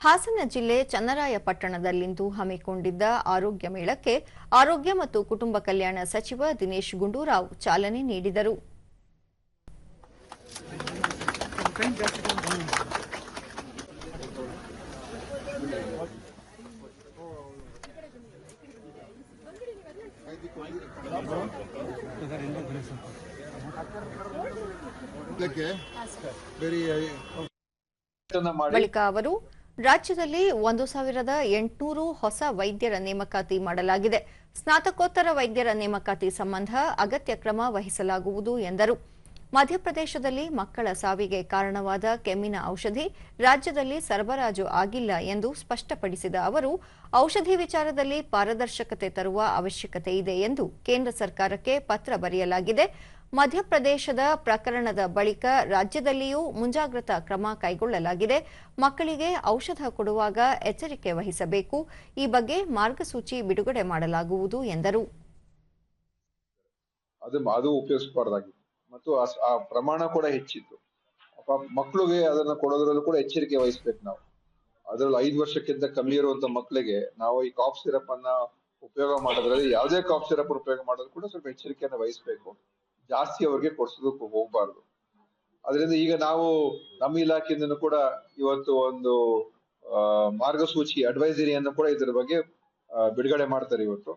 ಹಾಸನ ಜಿಲ್ಲೆ ಚನ್ನರಾಯಪಟ್ಟಣದಲ್ಲಿಂದು ಹಮ್ಮಿಕೊಂಡಿದ್ದ ಆರೋಗ್ಯ ಮೇಳಕ್ಕೆ ಆರೋಗ್ಯ ಮತ್ತು ಕುಟುಂಬ ಕಲ್ಯಾಣ ಸಚಿವ ದಿನೇಶ್ ಗುಂಡೂರಾವ್ ಚಾಲನೆ ನೀಡಿದರು. ಬಳಿಕ ಅವರು ರಾಜ್ಯದಲ್ಲಿ ಒಂದು ಸಾವಿರದ ಎಂಟುನೂರು ಹೊಸ ವೈದ್ಯರ ನೇಮಕಾತಿ ಮಾಡಲಾಗಿದೆ. ಸ್ನಾತಕೋತ್ತರ ವೈದ್ಯರ ನೇಮಕಾತಿ ಸಂಬಂಧ ಅಗತ್ಯ ಕ್ರಮ ವಹಿಸಲಾಗುವುದು ಎಂದರು. ಮಧ್ಯಪ್ರದೇಶದಲ್ಲಿ ಮಕ್ಕಳ ಸಾವಿಗೆ ಕಾರಣವಾದ ಕೆಮ್ಮಿನ ಔಷಧಿ ರಾಜ್ಯದಲ್ಲಿ ಸರಬರಾಜು ಆಗಿಲ್ಲ ಎಂದು ಸ್ಪಷ್ಟಪಡಿಸಿದ ಅವರು, ಔಷಧಿ ವಿಚಾರದಲ್ಲಿ ಪಾರದರ್ಶಕತೆ ತರುವ ಅವಶ್ಯಕತೆ ಇದೆ ಎಂದು ಕೇಂದ್ರ ಸರ್ಕಾರಕ್ಕೆ ಪತ್ರ ಬರೆಯಲಾಗಿದೆ. ಮಧ್ಯಪ್ರದೇಶದ ಪ್ರಕರಣದ ಬಳಿಕ ರಾಜ್ಯದಲ್ಲಿಯೂ ಮುಂಜಾಗ್ರತಾ ಕ್ರಮ ಕೈಗೊಳ್ಳಲಾಗಿದೆ. ಮಕ್ಕಳಿಗೆ ಔಷಧ ಕೊಡುವಾಗ ಎಚ್ಚರಿಕೆ ವಹಿಸಬೇಕು. ಈ ಬಗ್ಗೆ ಮಾರ್ಗಸೂಚಿ ಬಿಡುಗಡೆ ಮಾಡಲಾಗುವುದು ಎಂದರು. ಮತ್ತು ಆ ಪ್ರಮಾಣ ಕೂಡ ಹೆಚ್ಚಿತ್ತು. ಮಕ್ಕಳಿಗೆ ಅದನ್ನ ಕೊಡೋದ್ರಲ್ಲೂ ಕೂಡ ಎಚ್ಚರಿಕೆ ವಹಿಸ್ಬೇಕು ನಾವು. ಅದ್ರಲ್ಲಿ ಐದು ವರ್ಷಕ್ಕಿಂತ ಕಮ್ಮಿ ಇರುವಂತ ಮಕ್ಕಳಿಗೆ ನಾವು ಈ ಕಾಫ್ ಸಿರಪ್ ಅನ್ನ ಉಪಯೋಗ ಮಾಡೋದ್ರಲ್ಲಿ ಯಾವುದೇ ಕಾಫ್ ಸಿರಪ್ ಉಪಯೋಗ ಮಾಡೋದು ಕೂಡ ಸ್ವಲ್ಪ ಎಚ್ಚರಿಕೆಯನ್ನು ವಹಿಸ್ಬೇಕು. ಜಾಸ್ತಿ ಅವ್ರಿಗೆ ಕೊಡ್ಸೋದಕ್ಕೆ ಹೋಗ್ಬಾರ್ದು. ಅದರಿಂದ ಈಗ ನಾವು ನಮ್ಮ ಇಲಾಖೆಯಿಂದ ಕೂಡ ಇವತ್ತು ಒಂದು ಮಾರ್ಗಸೂಚಿ ಅಡ್ವೈಸರಿಯನ್ನು ಕೂಡ ಇದ್ರ ಬಗ್ಗೆ ಬಿಡುಗಡೆ ಮಾಡ್ತಾರೆ ಇವತ್ತು.